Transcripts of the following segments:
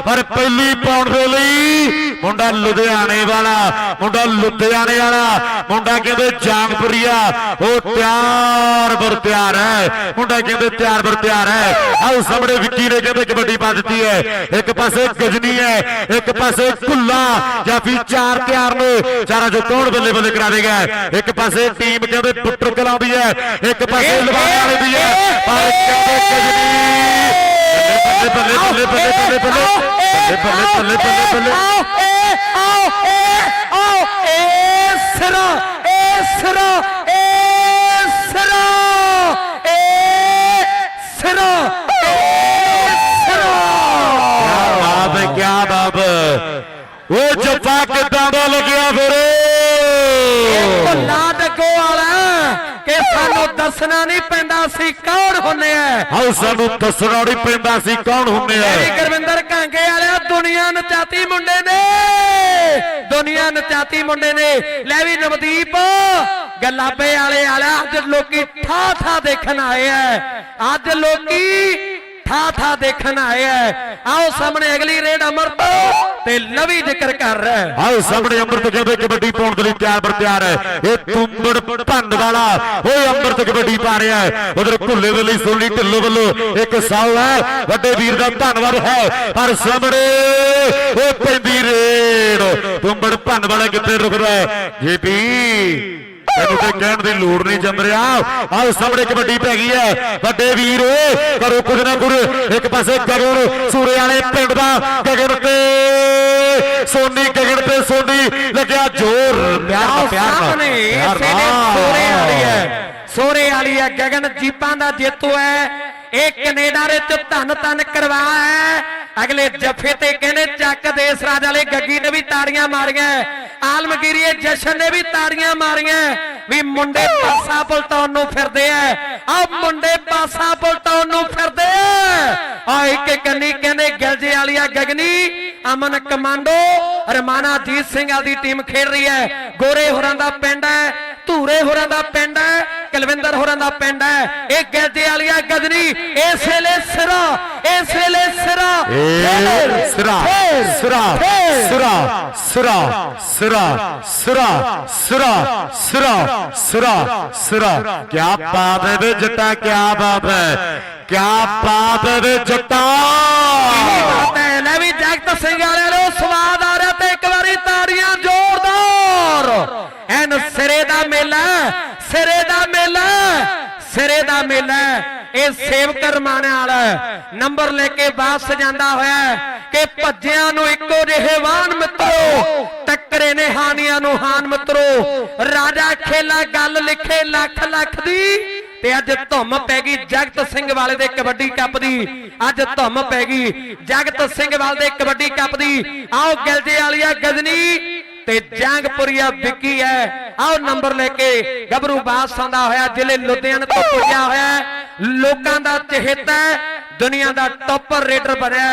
ਪਰ ਪਹਿਲੀ ਪਾਉਣ ਦੇ ਲਈ ਮੁੰਡਾ ਲੁਧਿਆਣੇ ਵਾਲਾ, ਮੁੰਡਾ ਲੁਧਿਆਣੇ ਵਾਲਾ, ਮੁੰਡਾ ਕਹਿੰਦੇ ਜਾਂਗਪੁਰੀਆ ਉਹ ਤਿਆਰ ਬਰ ਤਿਆਰ ਹੈ, ਮੁੰਡਾ ਕਹਿੰਦੇ ਤਿਆਰ ਬਰ ਤਿਆਰ ਹੈ। ਆਓ ਸਾਹਮਣੇ ਵਿੱਕੀ ਨੇ ਕਹਿੰਦੇ ਕਬੱਡੀ ਪਾ ਦਿੱਤੀ ਹੈ। ਇੱਕ ਪਾਸੇ ਗਜਨੀ ਹੈ, ਇੱਕ ਪਾਸੇ ਕੁੱਲਾ, ਜਾਂ ਫਿਰ ਚਾਰ ਤਿਆਰ ਨੇ, ਚਾਰਾਂ ਜੋ ਕੌਣ ਬੱਲੇ ਬੱਲੇ ਕਰਾ ਦੇਗਾ? ਇੱਕ ਪਾਸੇ ਟੀਮ ਕਹਿੰਦੇ ਪੁੱਟਰ ਕਲਾਂ ਵੀ ਹੈ, ਇੱਕ ਪਾਸੇ ਲਵਾਣੇ ਵਾਲੇ ਵੀ ਹੈ, ਪਰ ਕਹਿੰਦੇ ਗਜਨੀ ਬੱਲੇ ਬੱਲੇ ਬੱਲੇ ਬੱਲੇ ਬੱਲੇ ਬੱਲੇ ਬੱਲੇ ਬੱਲੇ ਬੱਲੇ ਬੱਲੇ ਆਓ ਏ ਆਓ ਏ ਸਿਰਾ ਏ ਸਿਰਾ ਏ ਸਿਰਾ ਏ ਸਿਰਾ ਏ ਬਾਬ ਕੀ ਬਾਬ ਉਹ ਜੱਫਾ ਕਿੱਦਾਂ ਦਾ ਲੱਗਿਆ ਫਿਰ ਭੁੱਲਾ ਡੱਗੋ ਵਾਲਾ ਕਿ ਸਾਨੂੰ ਦੱਸਣਾ ਨਹੀਂ ਪੈਂਦਾ ਸੀ ਕੌਣ ਹੁੰਨੇ ਆ? ਹਾਉ ਸਾਨੂੰ ਦੱਸਣਾ ਨਹੀਂ ਪੈਂਦਾ ਸੀ ਕੌਣ ਮੇਰੀ ਆ? ਗੁਰਵਿੰਦਰ ਕਾਂਗੇ ਵਾਲਿਆ ਦੁਨੀਆ ਨਚਾਤੀ ਮੁੰਡੇ ਨੇ। ਦੁਨੀਆ ਨਚਾਤੀ ਮੁੰਡੇ ਨੇ। ਲੈ ਵੀ ਨਵਦੀਪ ਗੱਲਾਬੇ ਵਾਲੇ ਵਾਲਾ ਅੱਜ ਲੋਕੀ ਠਾ ਠਾ ਦੇਖਣ ਆਏ ਆ। ਅੱਜ ਲੋਕੀ ਠਾ ਠਾ ਦੇਖਣ ਆਏ ਆਓ ਸਾਹਮਣੇ ਅਗਲੀ ਰੇਡ ਅਮਰਤ ਤੇ ਲਵੀ ਜ਼ਿਕਰ ਕਰ। ਰਿਹਾ ਹੈ। ਸਾਹਮਣੇ ਅੰਮ੍ਰਿਤ ਕਹਿੰਦੇ ਕਬੱਡੀ ਪਾਉਣ ਦੇ ਲਈ ਤਿਆਰ ਬਰ ਤਿਆਰ ਹੈ ਇਹ ਤੁੰਬੜ ਭੰਨ ਵਾਲਾ, ਓਏ ਅੰਮ੍ਰਿਤ ਕਬੱਡੀ ਪਾ ਰਿਹਾ ਉਧਰ ਭੁੱਲੇ ਦੇ ਲਈ ਸੋਨੀ ਢਿੱਲੋਂ ਵੱਲੋਂ ਇੱਕ ਸਾਲ ਹੈ ਵੱਡੇ ਵੀਰ ਦਾ ਧੰਨਵਾਦ ਹੈ। ਪਰ ਸਾਹਮਣੇ ਉਹ ਪੈਂਦੀ ਰੇਡ। ਤੁੰਬੜ ਭੰਨ ਵਾਲਾ ਕਿੱਥੇ ਰੁਕਦਾ ਹੈ ਜੀਪੀ ਤੈਨੂੰ ਤੇ ਕਹਿਣ ਦੀ ਲੋੜ ਨਹੀਂ ਜੰਮ ਰਿਹਾ ਆਹ ਸਾਹਮਣੇ ਕਬੱਡੀ ਪੈ ਗਈ ਹੈ। ਵੱਡੇ ਵੀਰ ਕਰੋ ਕੁਝ ਨਾ ਕੁਝ ਇੱਕ ਪਾਸੇ ਗਗਨ ਸੂਰੇ ਵਾਲੇ ਪਿੰਡ ਦਾ ਗਗਨ ਤੇ ਸੋਨੀ ਗਗਨ ਤੇ ਸੋਨੀ ਲੱਗਿਆ ਜ਼ੋਰ ਪਿਆਰ ਪਿਆਰ ਸੋਰੇ ਵਾਲੀ ਹੈ। ਸੋਰੇ ਵਾਲੀ ਹੈ ਗਗਨ ਜੀਪਾਂ ਦਾ ਜੇਤੂ ਹੈ। ਇਹ ਕੈਨੇਡਾ ਦੇ ਚ ਧੰਨ ਧੰਨ ਕਰਵਾ ਹੈ। ਅਗਲੇ ਜਫੇ ਤੇ ਕਹਿੰਦੇ ਚੱਕ ਦੇਸ ਰਾਜ ਵਾਲੇ ਗੱਗੀ ਨੇ ਵੀ ਤਾੜੀਆਂ ਮਾਰੀਆਂ ਆਲਮਗੀਰੀਏ ਜਸ਼ਨ ਨੇ ਵੀ ਤਾੜੀਆਂ ਮਾਰੀਆਂ ਵੀ ਮੁੰਡੇ ਪਾਸਾ ਪਲਟਾਉਣ ਨੂੰ ਫਿਰਦੇ ਆ। ਆ ਮੁੰਡੇ ਪਾਸਾ ਪਲਟਾਉਣ ਨੂੰ ਫਿਰਦੇ ਆ। ਆ ਇੱਕ ਕੰਨੀ ਕਹਿੰਦੇ ਗਿਲਜੇ ਵਾਲੀਆ ਗਗਨੀ, ਅਮਨ ਕਮਾਂਡੋ, ਰਮਾਨਾ ਜੀਤ ਸਿੰਘ ਵਾਲੀ ਟੀਮ ਖੇਡ ਰਹੀ ਹੈ। ਗੋਰੇ ਹੋਰਾਂ ਦਾ ਪਿੰਡ ਹੈ। ਧੂਰੇ ਹੋਰਾਂ ਦਾ ਪਿੰਡ ਹੈ ਕੁਲਵਿੰਦਰ ਹੋਰਾਂ ਦਾ ਪਿੰਡ ਹੈ ਇਹ ਗਿਲਜੇ ਵਾਲੀਆ ਗਗਨੀ ਇਸ ਵੇਲੇ ਸਿਰਾ ਇਸ ਵੇਲੇ ਸਿਰਾ ਸਿਰਾ ਸਿਰਾ ਸਿਰਾ ਸਿਰਾ ਸਿਰਾ ਸਿਰਾ ਸਿਰਾ ਸਿਰਾ ਸਿਰਾ ਸਿਰਾ ਕੀ ਬਾਤ ਹੈ ਵੇ ਜੱਟਾ ਕੀ ਬਾਤ ਹੈ ਕੀ ਬਾਤ ਹੈ ਵੇ ਜੱਟਾ ਕੀ ਬਾਤ ਹੈ ਲੈ ਵੀ ਜਗਤ ਸਿੰਘ ਵਾਲਿਆਂ ਨੂੰ ਸਵਾਦ ਆ ਰਿਹਾ ਤੇ ਇੱਕ ਵਾਰੀ ਤਾੜੀਆਂ ਜ਼ੋਰਦਾਰ ਐਨ ਸਿਰੇ ਦਾ ਮੇਲਾ ਸਿਰੇ ਦਾ ਮੇਲਾ ਸਿਰੇ ਦਾ ਮੇਲਾ ਇਹ ਸੇਵਕ ਰਮਾਣੇ ਵਾਲਾ ਨੰਬਰ ਲੈ ਕੇ ਵਾਪਸ ਜਾਂਦਾ ਹੋਇਆ ਕਿ ਭੱਜਿਆਂ ਨੂੰ ਇੱਕੋ ਜਿਹੇ ਵਾਹਨ ਮਿੱਤਰੋ। ਟੱਕਰੇ ਨੇ ਹਾਨੀਆਂ ਨੂੰ ਹਾਨ ਮਿੱਤਰੋ। ਰਾਜਾ ਖੇਲਾ ਗੱਲ ਲਿਖੇ ਲੱਖ ਲੱਖ ਦੀ। ਤੇ ਅੱਜ ਧੁੰਮ ਪੈ ਗਈ ਜਗਤ ਸਿੰਘ ਵਾਲੇ ਦੇ ਕਬੱਡੀ ਕੱਪ ਦੀ। ਅੱਜ ਧੁੰਮ ਪੈ ਗਈ ਜਗਤ ਸਿੰਘ ਵਾਲੇ ਦੇ। ਕਬੱਡੀ ਕੱਪ ਦੀ। ਆਓ ਗਿਲਜੇ ਵਾਲੀਆ ਗਜਨੀ। ਤੇ ਜੰਗਪੁਰੀਆ ਵਿੱਕੀ ਹੈ। ਆਓ ਨੰਬਰ ਲੈ ਕੇ ਗੱਭਰੂ ਬਾਸ ਆਉਂਦਾ ਹੋਇਆ ਜ਼ਿਲ੍ਹੇ ਲੁਧਿਆਣਾ ਤੋਂ ਪੁੱਜਿਆ ਹੋਇਆ ਲੋਕਾਂ ਦਾ ਚਹੇਤਾ ਹੈ, ਦੁਨੀਆ ਦਾ ਟੌਪਰ ਰੇਡਰ ਬਣਿਆ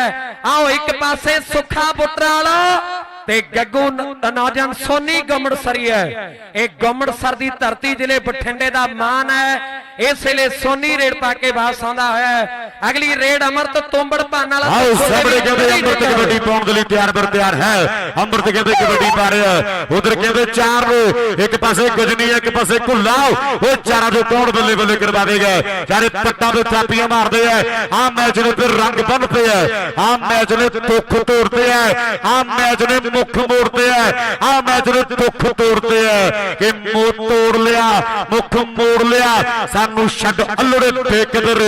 ਆਓ ਇੱਕ ਪਾਸੇ ਸੁੱਖਾ ਬੁੱਟਰਾ ਵਾਲਾ ਤੇ ਗੱਗੂ ਨ- ਨੌਜਵਾਨ ਸੋਨੀ ਗੁੰਮੜਸਰੀ ਹੈ। ਇਹ ਗੁੰਮੜਸਰ ਦੀ ਧਰਤੀ ਜ਼ਿਲ੍ਹੇ ਬਠਿੰਡੇ ਦਾ ਮਾਨ ਹੈ। ਇਸ ਵੇਲੇ ਸੋਨੀ ਰੇਡ ਪਾ ਕੇ ਵਾਪਸ ਆਉਂਦਾ ਹੋਇਆ ਹੈ। ਅਗਲੀ ਰੇਡ ਅਮਰਤ ਤੋਂਬੜ ਭਾਨ ਵਾਲਾ ਆਓ ਸਾਹਮਣੇ ਕਹਿੰਦੇ ਅੰਮ੍ਰਿਤ ਕਬੱਡੀ ਪਾਉਣ ਦੇ ਲਈ ਤਿਆਰ ਬਰ ਤਿਆਰ ਹੈ। ਅੰਮ੍ਰਿਤ ਕਹਿੰਦੇ ਕਬੱਡੀ ਪਾ ਰਿਹਾ ਉਧਰ ਕਹਿੰਦੇ ਚਾਰ ਨੂੰ ਇੱਕ ਪਾਸੇ ਗਜਨੀ ਇੱਕ ਪਾਸੇ ਕੁੱਲਾ। ਉਹ ਚਾਰਾਂ ਦੇ ਕੌਣ ਬੱਲੇ ਬੱਲੇ ਕਰਵਾ ਦੇਗਾ? ਚਾਰੇ ਪੱਟਾਂ ਦੇ ਥਾਪੀਆਂ ਮਾਰਦੇ ਆ। ਆ ਮੈਚ ਨੇ ਫਿਰ ਰੰਗ ਬੰਨਦੇ ਆ। ਆ ਮੈਚ ਨੇ ਤੁੱਖ ਤੋੜਦੇ ਆ। ਆ ਮੈਚ ਨੇ ਮੁੱਖ ਮੋੜਦੇ ਆ। ਆ ਮੈਚ ਨੇ ਤੁੱਖ ਤੋੜਦੇ ਆ, ਕਿ ਮੋ ਤੋੜ ਲਿਆ, ਮੁੱਖ ਮੋੜ ਲਿਆ, ਸਾਨੂੰ ਛੱਡ ਅਲੜੇ ਬੇਕਦਰ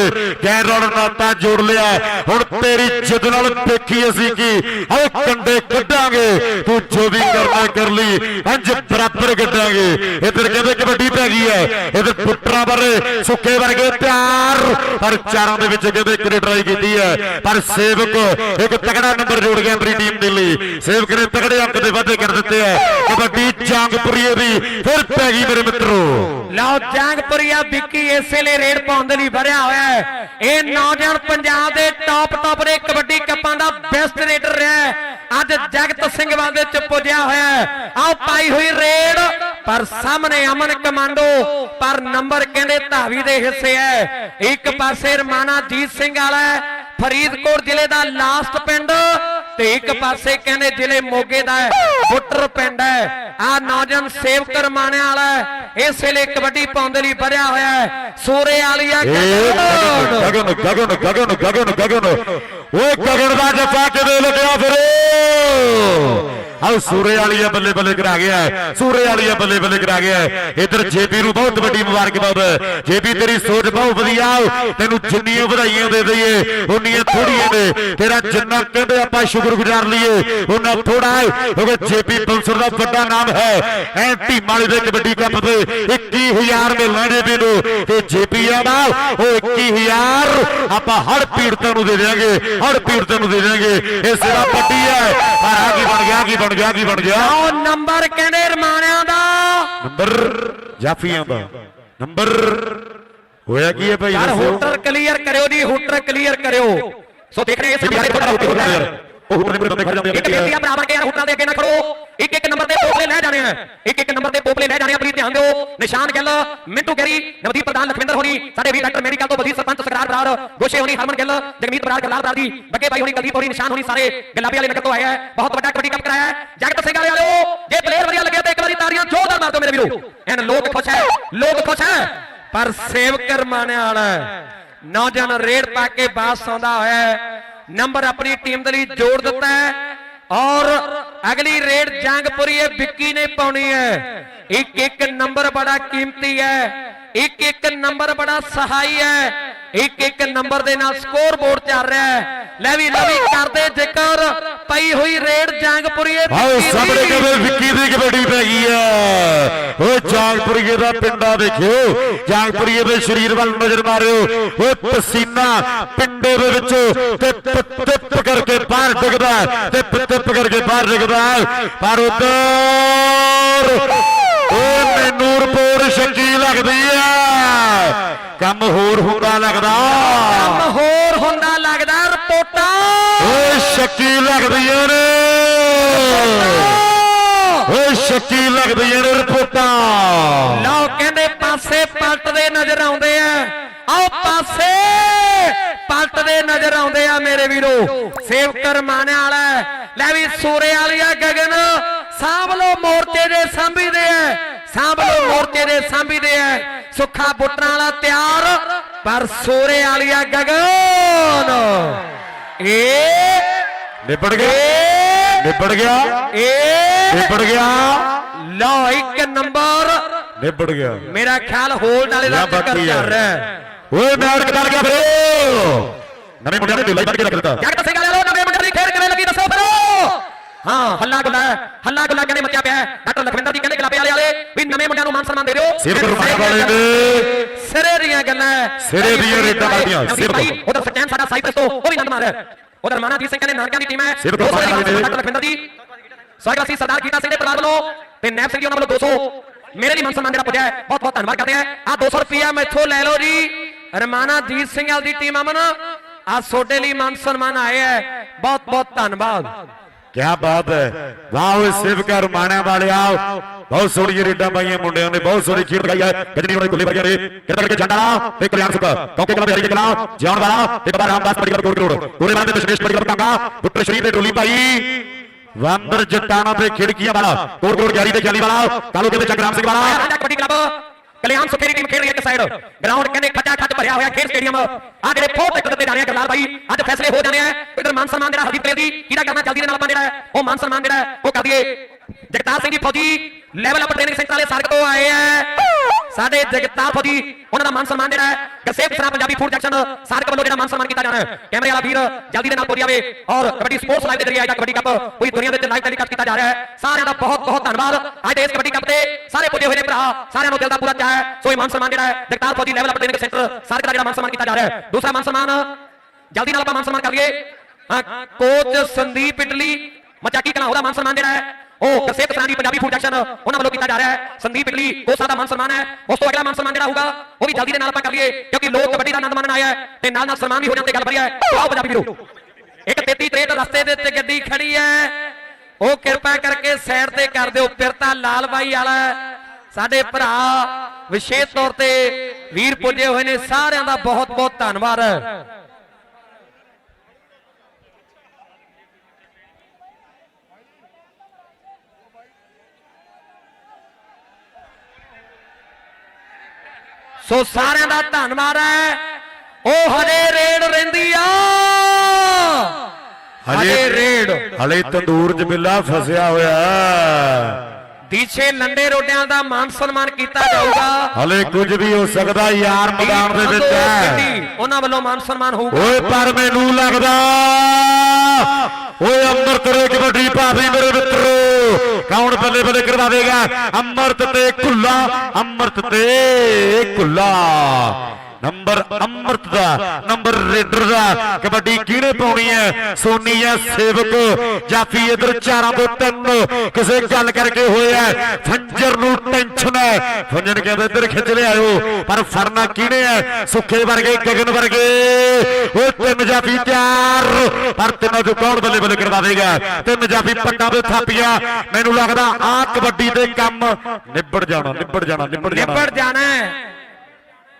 ਗੈਰੋਂ ਨਾਤਾ ਜੋੜ ਲਿਆ। ਹੁਣ ਤੇਰੀ ਜਿੱਦ ਨਾਲ ਦੇਖੀ ਅਸੀਂ ਕੀ? ਆਓ ਕੰਡੇ ਕੱਢਾਂਗੇ। ਤੂੰ ਜੋ ਵੀ ਕਰਨਾ ਕਰ ਲਈ। ਇੰਜ ਬਰਾਬਰ ਕੱਢਾਂਗੇ। ਇਧਰ ਕਹਿੰਦੇ ਕਬੱਡੀ ਪੈ ਗਈ ਹੈ। ਇੱਧਰ ਪੁੱਟਰਾਂ ਬਾਰੇ ਸੁੱਕੇ ਵਰਗੇ ਪਿਆਰ। ਪਰ ਚਾਰਾਂ ਦੇ ਵਿੱਚ ਕਹਿੰਦੇ ਇੱਕ ਨੇ ਟਰਾਈ ਕੀਤੀ ਹੈ। ਪਰ ਸੇਵਕ ਇੱਕ ਤਕੜਾ ਨੰਬਰ ਜੋੜ ਗਿਆ ਆਪਣੀ ਟੀਮ ਦੇ ਲਈ। ਸੇਵਕ ਨੇ ਤਕੜੇ ਅੰਕ ਦੇ ਵਾਅਦੇ ਕਰ ਦਿੱਤੇ ਹੈ ਕਬੱਡੀ ਜੰਗਪੁਰੀਏ ਦੀ ਫਿਰ ਪੈ ਗਈ ਮੇਰੇ ਮਿੱਤਰੋ। ਲਓ, ਜੰਗਪੁਰੀਆ ਵਿੱਕੀ ਇਸ ਵੇਲੇ ਰੇਡ ਪਾਉਣ ਦੇ ਲਈ ਭਰਿਆ ਹੋਇਆ ਹੈ। ਇਹ ਨੌਜਵਾਨ ਪੰਜਾਬ ਦੇ ਟੌਪ ਟੌਪ ਦੇ ਕਬੱਡੀ ਕੱਪਾਂ ਦਾ ਬੈਸਟ ਰੇਡਰ ਰਿਹਾ ਅੱਜ ਜਗਤ ਸਿੰਘ ਵਾਲ ਚ ਪੁੱਜਿਆ ਹੋਇਆ ਹੈ। ਆਓ ਪਾਈ ਹੋਈ ਰੇਡ, ਪਰ ਸਾਹਮਣੇ ਅਮਨ ਕਮਾਂਡੋ, ਪਰ ਨੰਬਰ ਕਹਿੰਦੇ ਧਾਵੀ ਦੇ ਹਿੱਸੇ ਹੈ। ਇੱਕ ਪਾਸੇ ਰਮਾਨਾ ਜੀਤ ਸਿੰਘ ਵਾਲਾ ਫਰੀਦਕੋਟ ਜ਼ਿਲ੍ਹੇ ਦਾ ਲਾਸਟ ਪਿੰਡ ਤੇ ਇੱਕ ਪਾਸੇ ਕਹਿੰਦੇ ਜ਼ਿਲ੍ਹੇ ਮੋਗੇ ਦਾ ਹੈ ਬੁੱਟਰ ਪਿੰਡ ਹੈ। ਆ ਨੌਜਵਾਨ ਸੇਵਕ ਰਮਾਣਿਆਂ ਵਾਲਾ ਹੈ। ਇਸ ਵੇਲੇ ਕਬੱਡੀ ਪਾਉਣ ਦੇ ਲਈ ਵਧਿਆ ਹੋਇਆ ਹੈ। ਸੂਰੇ ਵਾਲੀਆ ਗਗਨ। ਗਗਨ ਗਗਨ ਗਗਨ ਗਗਨ ਓਏ ਗਗਨ ਦਾ ਜੱਫਾ ਕਿਵੇਂ ਲੱਗਿਆ ਫਿਰ? ਆਹ ਸੂਰੇ ਵਾਲੀਆ ਬੱਲੇ ਬੱਲੇ ਕਰਾ ਗਿਆ ਹੈ। ਸੂਰੇ ਵਾਲੀਆ ਬੱਲੇ ਬੱਲੇ ਕਰਾ ਗਿਆ ਹੈ। ਇੱਧਰ ਜੇਪੀ ਨੂੰ ਬਹੁਤ ਵੱਡੀ ਮੁਬਾਰਕਬਾਦ ਜੇਪੀ ਤੇਰੀ ਸੋਚ ਬਹੁਤ ਵਧੀਆ ਤੈਨੂੰ ਜਿੰਨੀਆਂ ਵਧਾਈਆਂ ਦੇ ਦਈਏ, ਉਨੀਆਂ ਥੋੜੀਆਂ ਨੇ। ਤੇਰਾ ਜਿੰਨਾ ਕਹਿੰਦੇ ਆਪਾਂ ਸ਼ੁਕਰਗੁਜ਼ਾਰ ਲਈਏ ਉਹਨਾਂ ਥੋੜਾ ਹੈ। ਕਿਉਂਕਿ ਜੇਪੀ ਬੰਸਰ ਦਾ ਵੱਡਾ ਨਾਮ ਹੈ। ਐ ਟੀਮ ਵਾਲੇ ਦੇ ਕਬੱਡੀ ਕੱਪ ਤੇ 21000 ਮਿਲਣਾ ਜੇਪੀ ਨੂੰ। ਤੇ ਜੇਪੀ ਆ ਨਾ, ਉਹ 21000 ਆਪਾਂ ਹੜ ਪੀੜਤਾਂ ਨੂੰ ਦੇ ਦੇਵਾਂਗੇ ਹੜ ਪੀੜਤਾਂ ਨੂੰ ਦੇ ਦੇਵਾਂਗੇ ਇਹ ਸਿਰਾ ਪੱਟੀ ਹੈ। ਪਰ ਆ ਕੀ ਬਣ ਗਿਆ ਕੀ ਬਣ ਗਿਆ। ਉਹ ਨੰਬਰ ਕਹਿੰਦੇ ਰਮਾਣਿਆਂ ਦਾ। ਨੰਬਰ ਜਾਫੀਆਂ ਦਾ। ਨੰਬਰ ਹੋਇਆ ਕੀ ਹੈ ਭਾਈ ਯਾਰ ਹੂਟਰ ਕਲੀਅਰ ਕਰਿਓ ਜੀ ਹੂਟਰ ਕਲੀਅਰ ਕਰਿਓ। ਸੋ ਦੇਖ ਰਹੇ ਇਸ ਵੀਡੀਓ ਥੋੜਾ ਯਾਰ ਉਹ ਹੁਣੇ ਮੇਰੇ ਬੰਦੇ ਖੜ ਜਾਂਦੇ ਇੱਕ ਬੇਟੀਆਂ ਬਰਾਬਰ ਕੇ ਯਾਰ ਹੁਟਰਾਂ ਦੇ ਅੱਗੇ ਨਾ ਖੜੋ। ਇੱਕ ਇੱਕ ਨੰਬਰ ਤੇ ਪੋਪਲੇ ਲੈ ਜਾਣੇ ਆ। ਇੱਕ ਇੱਕ ਨੰਬਰ ਤੇ ਪੋਪਲੇ ਲੈ ਜਾਣੇ ਆ ਪਲੀਜ਼ ਧਿਆਨ ਦਿਓ। ਨਿਸ਼ਾਨ ਗਿੱਲ ਮਿੰਟੂ ਗੈਰੀ ਨਵਦੀਪ ਪ੍ਰਧਾਨ ਲਖਵਿੰਦਰ ਹੋਣੀ ਸਾਡੇ ਵੀ ਡਾਕਟਰ ਮੈਡੀਕਲ ਤੋਂ ਵਧੀ ਸਰਪੰਚ ਸਗਰਾਰ ਬਰਾੜ ਗੋਸ਼ੇ ਹੋਣੀ ਹਰਮਨ ਗਿੱਲ ਜਗਮੀਤ ਬਰਾੜ ਗਲਾਲ ਬਰਾੜ ਜੀ ਬੱਗੇ ਭਾਈ ਹੋਣੀ ਕੁਲਦੀਪ ਹੋਣੀ ਨਿਸ਼ਾਨ ਹੋਣੀ ਸਾਰੇ ਗੁਲਾਬੀ ਵਾਲੇ ਨਗਰ ਤੋਂ ਆਏ ਆ। ਬਹੁਤ ਵੱਡਾ ਕਬੱਡੀ ਕੱਪ ਕਰਾਇਆ ਹੈ। ਜਗਤ ਸਿੰਘ ਵਾਲੇ ਵਾਲਿਓ ਜੇ ਪਲੇਅਰ ਵਧੀਆ ਲੱਗਿਆ ਤਾਂ ਇੱਕ ਵਾਰੀ ਤਾੜੀਆਂ ਜ਼ੋਰਦਾਰ ਮਾਰ ਦਿਓ ਮੇਰੇ ਵੀਰੋ। ਐਨ ਲੋਕ ਖੁਸ਼ ਹੈ ਲੋਕ ਖੁਸ਼ ਹੈ। ਪਰ ਸੇਵਕ ਰਮਾਣਿਆਂ ਵਾਲਾ ਹੈ। ਨੌਜਵਾਨ ਰੇਡ ਪਾ ਕੇ ਬਾਸ ਆਉਂਦਾ ਹੋਇਆ। ਨੰਬਰ ਆਪਣੀ ਟੀਮ ਦੇ ਲਈ ਜੋੜ ਦਿੱਤਾ ਹੈ ਔਰ ਅਗਲੀ ਰੇਡ ਜੰਗਪੁਰੀ ਹੈ, ਵਿੱਕੀ ਨੇ ਪਾਉਣੀ ਹੈ। ਇੱਕ ਇੱਕ ਨੰਬਰ ਬੜਾ ਕੀਮਤੀ ਹੈ, ਇੱਕ ਇੱਕ ਨੰਬਰ ਬੜਾ ਸਹਾਈ ਹੈ, ਇੱਕ ਇੱਕ ਨੰਬਰ ਦੇ ਨਾਲ ਸਕੋਰ ਬੋਰਡ ਚੱਲ ਰਿਹਾ ਹੈ। ਲੈ ਵੀ ਲਵੀ ਕਰਦੇ ਜ਼ਿਕਰ ਪਈ ਹੋਈ ਰੇਡ ਜੰਗਪੁਰੀ ਇਹ ਆਓ ਸਾਹਮਣੇ। ਕਦੇ ਵਿੱਕੀ ਦੀ ਕਬੱਡੀ ਪੈ ਗਈ ਹੈ ਓ ਜਾਗਪੁਰੀਏ ਦਾ ਪਿੰਡਾ ਦੇਖਿਓ। ਜਾਗਪੁਰੀਏ ਦੇ ਸਰੀਰ ਵੱਲ ਨਜ਼ਰ ਮਾਰਿਓ। ਓ ਪਸੀਨਾ ਪਿੰਡੇ ਦੇ ਵਿੱਚ ਟਿਪ ਟਿਪ ਕਰਕੇ ਬਾਹਰ ਡਿੱਗਦਾ ਟਿਪ ਟਿਪ ਕਰਕੇ ਬਾਹਰ ਡਿੱਗਦਾ। ਪਰ ਉਧਰ ਓ ਮੈਨੂੰ ਰਿਪੋਰਟ ਸ਼ੱਕੀ ਲੱਗਦੀ ਹੈ ਕੰਮ ਹੋਰ ਹੁੰਦਾ ਲੱਗਦਾ। ਕੰਮ ਹੋਰ ਹੁੰਦਾ ਲੱਗਦਾ। ਰਿਪੋਰਟਾਂ ਓਏ ਸ਼ੱਕੀ ਲੱਗਦੀਆਂ ਨੇ ਓਏ ਸ਼ੱਕੀ ਲੱਗਦੀਆਂ ਨੇ ਰਿਪੋਰਟਾਂ। ਲਓ ਕਹਿੰਦੇ ਪਾਸੇ ਪਲਟਦੇ ਨਜ਼ਰ ਆਉਂਦੇ ਆ ਆਓ ਪਾਸੇ ਪਲਟਦੇ ਨਜ਼ਰ ਆਉਂਦੇ ਆ ਮੇਰੇ ਵੀਰੋ। ਸੇਵਕ ਰਮਾਣੇ ਵਾਲਾ। ਲੈ ਵੀ ਸੂਰੇ ਵਾਲੀਆ ਗਗਨ। ਸਾਂਭ ਲੋ ਮੋਰਚੇ ਦੇ ਸਾਂਭੀਦੇ ਐ। ਸਾਂਭ ਲੋ ਮੋਰਚੇ ਦੇ ਸਾਂਭੀਦੇ ਐ। ਸੁੱਖਾ ਬੁੱਟਰਾਂ ਵਾਲਾ ਤਿਆਰ। ਪਰ ਸੂਰੇ ਵਾਲੀਆ ਗਗਨ। ਏ ਨਿਬੜ ਗਿਆ। ਨਿਬੜ ਗਿਆ। ਏ ਨਿਬੜ ਗਿਆ। ਲਓ ਇੱਕ ਨੰਬਰ। ਨਿਬੜ ਗਿਆ। ਮੇਰਾ ਖਿਆਲ ਹੋਲਡ ਵਾਲੇ ਦਾ ਚੱਕਰ ਚੱਲ। ਰਿਹਾ ਹੈ। ਓਏ ਮੈਚ ਕਰ ਗਿਆ ਫਿਰ। ਨਵੇਂ ਮੁੰਡਿਆਂ ਨੇ ਢਿੱਲਾ ਹੀ ਵੱਢ ਕੇ ਰੱਖ ਦਿੱਤਾ ਜਗਤ ਸਿੰਘ ਵਾਲਿਓ ਨਵੇਂ ਮੁੰਡੇ ਦੀ ਖੇਡ ਕਿਵੇਂ ਲੱਗੀ ਦੱਸੋ ਫਿਰ। ਹਾਂ ਹੱਲਾ ਗੁੱਲਾ ਹੱਲਾ ਗੁੱਲਾ ਕਹਿੰਦੇ ਪਿਆ। ਡਾਕਟਰ ਲਖਵਿੰਦਰ ਜੀ ਕਹਿੰਦੇ ਗਲਾਬੇ ਵਾਲੇ ਵਾਲੇ ਵੀ ਨਵੇਂ ਮੁੰਡਿਆਂ ਨੂੰ ਮਾਨ ਸਨਮਾਨ ਦੇ ਦਿਓ। ਸਿਰ ਕਰਵਾਉਣ ਵਾਲੇ ਨੇ। ਸਿਰੇ ਦੀਆਂ ਗੱਲਾਂ ਹੈ। ਸਿਰੇ ਦੀਆਂ ਰੇਡਾਂ ਮਾਰਦੀਆਂ, ਨਵਦੀਪ ਸਿਰ ਭਾਈ, ਕਰਵਾਉਣ। ਉਧਰ ਸਟੈਂਡ ਸਾਡਾ ਸਾਈਪ੍ਰਸ ਤੋਂ ਉਹ ਵੀ ਨੰਦ ਮਾਰ ਹੈ। ਉਧਰ ਮਾਨਾਜੀਤ ਸਿੰਘ ਕਹਿੰਦੇ ਨਾਨਕਿਆਂ ਦੀ ਟੀਮ ਹੈ। ਸਿਰ ਕਰਵਾਉਣ ਵਾਲੇ ਨੇ। ਡਾਕਟਰ ਲਖਵਿੰਦਰ ਜੀ। ਸਵਾਗਤ ਸੀ ਸਰਦਾਰ ਕੀਤਾ ਸਿੰਘ ਦੇ ਪਰਿਵਾਰ ਵੱਲੋਂ ਤੇ ਨੈਬ ਸਿੰਘ ਜੀ ਉਹਨਾਂ ਵੱਲੋਂ 200 ਮੇਰੇ ਲਈ ਮਾਨ ਸਨਮਾਨ ਜਿਹੜਾ ਪੁੱਜਿਆ ਬਹੁਤ ਬਹੁਤ ਧੰਨਵਾਦ ਕਰਦੇ ਆ ਆ 200 ਰੁਪਿਆ ਮੈਥੋਂ ਲੈ ਲਓ ਜੀ। ਰਮਾਨਾ ਜੀਤ ਸਿੰਘ ਵਾਲ ਦੀ ਟੀਮ ਅਮਨ ਆ ਤੁਹਾਡੇ ਲਈ ਮਾਨ ਸਨਮਾਨ ਆਏ ਹੈ। ਬਹੁਤ ਬਹੁਤ ਧੰਨਵਾਦ। ਕੀ ਬਾਤ ਹੈ। ਵਾਹ ਓਏ ਸਿਵਕਾ ਰਮਾਣਿਆਂ ਵਾਲਿਆ ਬਹੁਤ ਸੋਹਣੀ ਰੇਡਾਂ ਪਾਈਆਂ ਮੁੰਡਿਆਂ ਨੇ, ਬਹੁਤ ਸੋਹਣੀ ਖੇਡ ਦਿਖਾਈ ਹੈ ਗਜਨੀ ਹੋਣੇ ਕੁੱਲੇ ਵਰਗੇ ਨੇ ਕਿਰਤ ਕਰਕੇ ਝੰਡਾ ਤੇ ਕਲਿਆਣ ਸੁੱਕਾ, ਕੌਕੇ ਕਲਾ ਬਿਹਾਰੀ ਦੇ ਕਲਾ ਜਿਉਣ ਵਾਲਾ, ਤੇ ਬਾਬਾ ਰਾਮਦਾਸ ਪੜੀਗਰ ਕੋਟ ਕਰੋੜ। ਪੂਰੇ ਮਾਨ ਦੇ ਵਿਸ਼ੇਸ਼ ਪੜੀਗਰ ਕਾਂਗਾ ਪੁੱਤਰ ਸ਼ਰੀਰ ਦੇ ਟੋਲੀ ਭਾਈ। ਵੰਦਰ ਜਟਾਣਾ ਤੇ ਖਿੜਕੀਆਂ ਵਾਲਾ ਕੋਟ ਕੋਟ ਗਿਆਰੀ ਤੇ ਜਾਲੀ ਵਾਲਾ, ਕਾਲੂ ਕੇ ਚੰਗਰਾਮ ਸਿੰਘ ਵਾਲਾ। ਰਾਜਾ ਕਲੱਬ। ਕਲਿਆਣ ਸੁਖੇਰੀ ਟੀਮ ਖੇਡ ਰਹੀ ਹੈ ਇੱਕ ਸਾਈਡ ਗਰਾਊਂਡ ਕਹਿੰਦੇ ਖੱਜਾ ਖੱਜ ਭਰਿਆ ਹੋਇਆ ਖੇਡ ਸਟੇਡੀਅਮ ਆ ਜਿਹੜੇ ਫੋਟ ਇੱਕ ਦਿੱਤੇ ਜਾ ਰਹੇ ਆ ਗਰਲਾਲ ਬਾਈ, ਅੱਜ ਫੈਸਲੇ ਹੋ ਜਾਣੇ ਆ। ਇਧਰ ਮਾਨ ਸਨਮਾਨ ਜਿਹੜਾ ਹਰਦੀਪ ਪਲੇਰ ਦੀ, ਕਿਹਦਾ ਕਰਨਾ ਜਲਦੀ ਦੇ ਨਾਲ ਆਪਾਂ ਜਿਹੜਾ, ਉਹ ਮਾਨ ਸਨਮਾਨ ਜਿਹੜਾ, ਉਹ ਕਰ ਦਈਏ। ਜਗਤਾਰ ਸਿੰਘ ਜੀ ਫੌਜੀ ਲੈਵਲ ਅਪ ਟ੍ਰੇਨਿੰਗ ਸੈਂਟਰ ਵਾਲੇ ਸਰਕ ਤੋਂ ਆਏ ਆ। ਸਾਡੇ ਜਗਤਾਰ ਫੌਜੀ ਉਹਨਾਂ ਦਾ ਮਾਨ ਸਨਮਾਨ ਜਿਹੜਾ ਹੈ ਗਰਸੇਵ ਸਰਾ ਪੰਜਾਬੀ ਫੂਡ ਜੰਕਸ਼ਨ ਸਰਕ ਵੱਲੋਂ ਜਿਹੜਾ ਮਾਨ ਸਨਮਾਨ ਕੀਤਾ ਜਾਣਾ ਹੈ। ਕੈਮਰੇ ਵਾਲਾ ਵੀਰ ਜਲਦੀ ਦੇ ਨਾਲ ਪੂਰੀ ਆਵੇ ਔਰ ਕਬੱਡੀ ਸਪੋਰਟਸ ਲਾਈਵ ਦੇ ਜਰੀਏ ਅੱਜ ਕਬੱਡੀ ਕੱਪ ਪੂਰੀ ਦੁਨੀਆ ਦੇ ਵਿੱਚ ਲਾਈਵ ਟੈਲੀਕਾਸਟ ਕੀਤਾ ਜਾ ਰਿਹਾ ਹੈ। ਸਾਰਿਆਂ ਦਾ ਬਹੁਤ ਬਹੁਤ ਧੰਨਵਾਦ। ਅੱਜ ਦੇ ਇਸ ਕਬੱਡੀ ਕੱਪ ਤੇ ਸਾਰੇ ਪੁੱਜੇ ਹੋਏ ਨੇ ਭਰਾ, ਸਾਰਿਆਂ ਨੂੰ ਦਿਲ ਦਾ ਪੂਰਾ ਚਾਹ ਹੈ। ਸੋ ਇਹ ਮਾਨ ਸਨਮਾਨ ਜਿਹੜਾ ਹੈ ਜਗਤਾਰ ਫੌਜੀ ਲੈਵਲ ਅਪ ਟ੍ਰੇਨਿੰਗ ਸੈਂਟਰ ਸਰਕ ਦਾ ਜਿਹੜਾ ਮਾਨ ਸਨਮਾਨ ਕੀਤਾ ਜਾ ਰਿਹਾ ਹੈ। ਦੂਸਰਾ ਮਾਨ ਸਨਮਾਨ, ਜਲਦੀ ਨਾਲ ਆਪਾਂ ਮਾਨ ਸਨਮਾਨ ਕਰੀਏ ਕੋਚ ਸੰਦੀਪ ਇਟਲੀ ਮਚਾਕੀ ਕਲਾ ਉਹਦਾ ਮਾਨ ਸਨਮਾਨ ਜਿਹੜਾ ਹੈ। ਉਹ ਕਸੇਤ ਸਰਾਂ ਪੰਜਾਬੀ ਫੂਡ ਜੰਕਸ਼ਨ ਉਹਨਾਂ ਵੱਲੋਂ ਕੀਤਾ ਜਾ ਰਿਹਾ ਹੈ। ਸੰਦੀਪ ਇਟਲੀ ਕੋਚ ਦਾ ਮਾਨ ਸਨਮਾਨ ਹੈ। ਉਸ ਤੋਂ ਅਗਲਾ ਮਾਨ ਸਨਮਾਨ ਜਿਹੜਾ ਹੋਊਗਾ, ਉਹ ਵੀ ਜਲਦੀ ਦੇ ਨਾਲ ਆਪਾਂ ਕਰ ਲਈਏ, ਕਿਉਂਕਿ ਲੋਕ ਕਬੱਡੀ ਦਾ ਆਨੰਦ ਮਾਣਨ ਆਇਆ ਹੈ ਤੇ ਨਾਲ ਨਾਲ ਸਨਮਾਨ ਵੀ ਹੋ ਜਾਂਦੇ, ਗੱਲ ਵਧੀਆ ਹੈ। ਆਓ ਪੰਜਾਬੀ ਵੀਰੋ। ਇੱਕ 33 63 ਰਸਤੇ ਦੇ ਉੱਤੇ ਗੱਡੀ ਖੜੀ ਹੈ। ਉਹ ਕਿਰਪਾ ਕਰਕੇ ਸਾਈਡ ਤੇ ਕਰ ਦਿਓ ਪਿਰਤਾ ਲਾਲ ਬਾਈ ਵਾਲਾ। ਸਾਡੇ ਭਰਾ ਵਿਸ਼ੇਸ਼ ਤੌਰ ਤੇ ਵੀਰ ਪੁੱਜੇ ਹੋਏ ਨੇ, ਸਾਰਿਆਂ ਦਾ ਬਹੁਤ ਬਹੁਤ ਧੰਨਵਾਦ। ਸੋ ਸਾਰਿਆਂ ਦਾ ਧੰਨਵਾਦ ਹੈ। ਉਹ ਹਜੇ ਰੇਡ ਰਹਿੰਦੀ ਆ। ਹਜੇ ਰੇਡ। ਹਲੇ ਤੰਦੂਰ 'ਚ ਬਿੱਲਾ ਫਸਿਆ ਹੋਇਆ ਦੀਛੇ ਲੰਡੇ ਰੋਡਿਆਂ ਦਾ ਮਾਨ ਸਨਮਾਨ ਕੀਤਾ ਜਾਊਗਾ। ਹਲੇ ਕੁਝ ਵੀ ਹੋ ਸਕਦਾ ਯਾਰ ਮੈਦਾਨ ਦੇ ਵਿੱਚ ਹੈ। ਉਹਨਾਂ ਵੱਲੋਂ ਮਾਨ ਸਨਮਾਨ ਹੋਊਗਾ। ਓਏ ਪਰ ਮੈਨੂੰ ਲੱਗਦਾ ਓਏ ਅੰਮ੍ਰਿਤ ਰੇ ਕਬੱਡੀ ਭਾਵੀ ਮੇਰੇ ਮਿੱਤਰੋ। ਕੌਣ ਬੱਲੇ ਬੱਲੇ ਕਰਵਾਵੇਗਾ ਅੰਮ੍ਰਿਤ ਤੇ ਕੁੱਲਾ ਅੰਮ੍ਰਿਤ ਤੇ ਕੁੱਲਾ। ਨੰਬਰ ਅੰਮ੍ਰਿਤ ਦਾ, ਨੰਬਰ ਰੇਡਰ ਦਾ, ਕਬੱਡੀ ਕਿਹਨੇ ਪਾਉਣੀ ਹੈ? ਸੋਨੀ ਹੈ, ਸੇਵਕ। ਜਾਫੀ ਇਧਰ ਚਾਰਾਂ ਤੋਂ ਤਿੰਨ। ਕਿਸੇ ਗੱਲ ਕਰਕੇ ਹੋਇਆ ਫੰਜਰ ਨੂੰ ਟੈਨਸ਼ਨ ਹੈ। ਫੰਜਰ ਕਹਿੰਦਾ ਇੱਧਰ ਖਿੱਚ ਲਿਆਇਓ ਪਰ ਫੜਨਾ ਕਿਹਨੇ ਹੈ? ਸੁੱਖੇ ਵਰਗੇ, ਗਗਨ ਵਰਗੇ। ਉਹ ਤਿੰਨ ਜਾਫੀ ਤਿਆਰ। ਪਰ ਤਿੰਨਾਂ ਚੋਂ ਕੌਣ ਬੱਲੇ ਬੱਲੇ ਕਰਵਾਵੇਗਾ? ਤਿੰਨ ਜਾਫੀ ਪੱਟਾਂ ਤੇ ਥਾਪੀਆਂ। ਮੈਨੂੰ ਲੱਗਦਾ ਆ ਕਬੱਡੀ ਦੇ ਕੰਮ ਨਿਬੜ ਜਾਣਾ ਨਿਬੜ ਜਾਣਾ ਨਿਬੜ ਜਾਣਾ। ਨਿਬੜ ਜਾਣਾ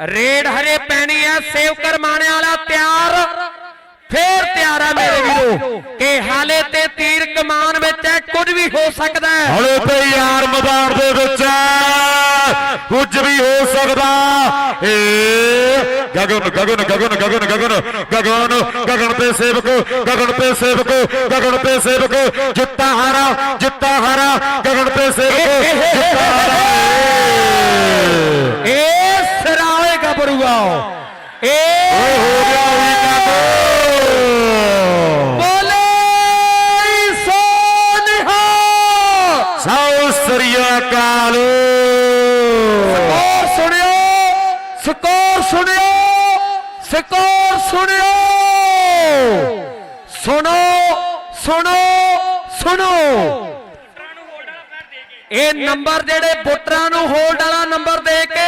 ਰੇਡ ਹਰੇ ਪੈਣੀ ਹੈ ਸੇਵ ਕਰਮਾਣੇ ਵਾਲਾ ਤਿਆਰ। ਫੇਰ ਤਿਆਰ ਹੈ ਮੇਰੇ ਵੀਰੋ, ਕਿ ਹਾਲੇ ਤੇ ਤੀਰ ਕਮਾਨ ਵਿੱਚ ਹੈ, ਕੁਝ ਵੀ ਹੋ ਸਕਦਾ ਹੈ। ਹਲੇ ਤੇ ਯਾਰ ਮੈਦਾਨ ਦੇ ਵਿੱਚ ਹੈ। ਕੁਝ ਵੀ ਹੋ ਸਕਦਾ। ਏ, ਗਗਨ ਗਗਨ ਗਗਨ ਗਗਨ ਗਗਨ ਗਗਨ ਗਗਨ ਤੇ ਸੇਵਕ, ਗਗਨ ਤੇ ਸੇਵਕ, ਗਗਨ ਤੇ ਸੇਵਕ, ਜਿੱਤਾ ਹਾਰਾ ਜਿੱਤਾ ਹਾਰਾ, ਗਗਨ ਤੇ ਸੇਵਕ, ਜਿੱਤਾ ਹਾਰਾ। ਸਕੋਰ ਸੁਣਿਓ। ਸੁਣੋ ਸੁਣੋ ਸੁਣੋ। ਇਹ ਨੰਬਰ ਜਿਹੜੇ ਵੋਟਰਾਂ ਨੂੰ ਹੋਲਡ ਵਾਲਾ ਨੰਬਰ ਦੇ ਕੇ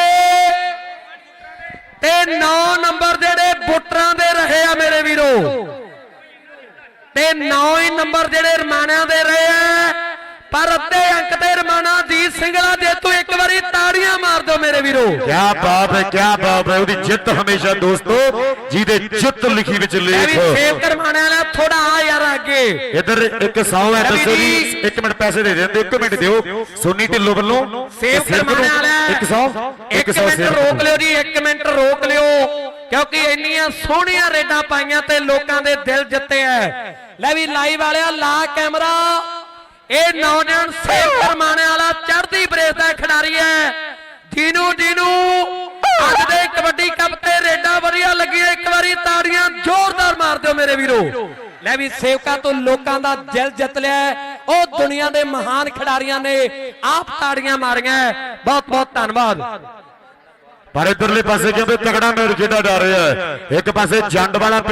ਤੇ 9 ਨੰਬਰ ਜਿਹੜੇ ਵੋਟਰਾਂ ਦੇ ਰਹੇ ਆ ਮੇਰੇ ਵੀਰੋ। ਤੇ 9 ਹੀ ਨੰਬਰ ਜਿਹੜੇ ਰਮਾਣਿਆਂ ਦੇ ਰਹੇ ਆ। ਪਰ ਅੱਧੇ ਅੰਕ ਤੇ ਰਮਾਣਾ ਜੀਤ ਸਿੰਘਲਾ ਜੇਤੂ ਇੱਕ ਵਾਰੀ ਤਾੜੀਆਂ ਮਾਰ ਦਿਓ ਮੇਰੇ ਵੀਰੋ। ਕਿਆ ਬਾਤ ਹੈ ਕਿਆ ਬਾਤ ਹੈ ਉਹਦੀ ਜਿੱਤ ਹਮੇਸ਼ਾ ਦੋਸਤੋ ਜਿਹਦੇ ਜਿੱਤ ਲਿਖੀ ਵਿੱਚ ਲੇਖ ਵੀ ਸੇਵ ਕਰਮਾਣੇ ਵਾਲਾ ਥੋੜਾ ਆ ਯਾਰ ਅੱਗੇ। ਇਧਰ ਇੱਕ 100 ਹੈ ਦੱਸੋ ਜੀ ਇੱਕ ਮਿੰਟ ਪੈਸੇ ਦੇ ਦਿੰਦੇ ਇੱਕ ਮਿੰਟ ਦਿਓ। ਸੋਨੀ ਢਿੱਲੋਂ ਵੱਲੋਂ ਸੇਵ ਤੇ ਕਰਮਾਣੇ ਵਾਲਾ। 100 ਇੱਕ ਮਿੰਟ ਰੋਕ ਲਿਓ ਜੀ ਇੱਕ ਮਿੰਟ ਰੋਕ ਲਿਓ। ਕਿਉਂਕਿ ਇੰਨੀਆਂ ਸੋਹਣੀਆਂ ਰੇਡਾਂ ਪਾਈਆਂ ਤੇ ਲੋਕਾਂ ਦੇ ਦਿਲ ਜਿੱਤੇ ਐ। ਲੈ ਵੀ ਲਾਈਵ ਵਾਲਿਆ ਲਾ ਕੈਮਰਾ। ਇਹ ਨੌਜਵਾਨ ਸੇਵ ਕਰਮਾਣੇ ਵਾਲਾ ਚੜ੍ਹਦੀ ਬਰੇਸ ਦਾ ਖਿਡਾਰੀ ਐ ਜਿਹਨੂੰ ਜਿਹਨੂੰ ਅੱਜ ਦੇ ਕਬੱਡੀ ਕੱਪ ਤੇ ਰੇਡਾਂ ਵਧੀਆ ਲੱਗੀਆਂ। ਇੱਕ ਵਾਰੀ ਤਾੜੀਆਂ ਜ਼ੋਰਦਾਰ ਮਾਰ ਦਿਓ ਮੇਰੇ ਵੀਰੋ। ਲੈ ਵੀ ਸੇਵਕਾਂ ਤੋਂ ਲੋਕਾਂ ਦਾ ਦਿਲ ਜਿੱਤ ਲਿਆ ਉਹ ਦੁਨੀਆ ਦੇ ਮਹਾਨ ਖਿਡਾਰੀਆਂ ਨੇ ਆਪ ਤਾੜੀਆਂ ਮਾਰੀਆਂ ਬਹੁਤ ਬਹੁਤ ਧੰਨਵਾਦ। ਪਰ ਇਧਰਲੇ ਪਾਸੇ ਕਹਿੰਦੇ ਤਗੜਾ ਮੈਚ ਖੇਡਾ ਜਾ ਰਿਹਾ ਹੈ। ਇੱਕ ਪਾਸੇ ਜੰਡ ਵਾਲਾ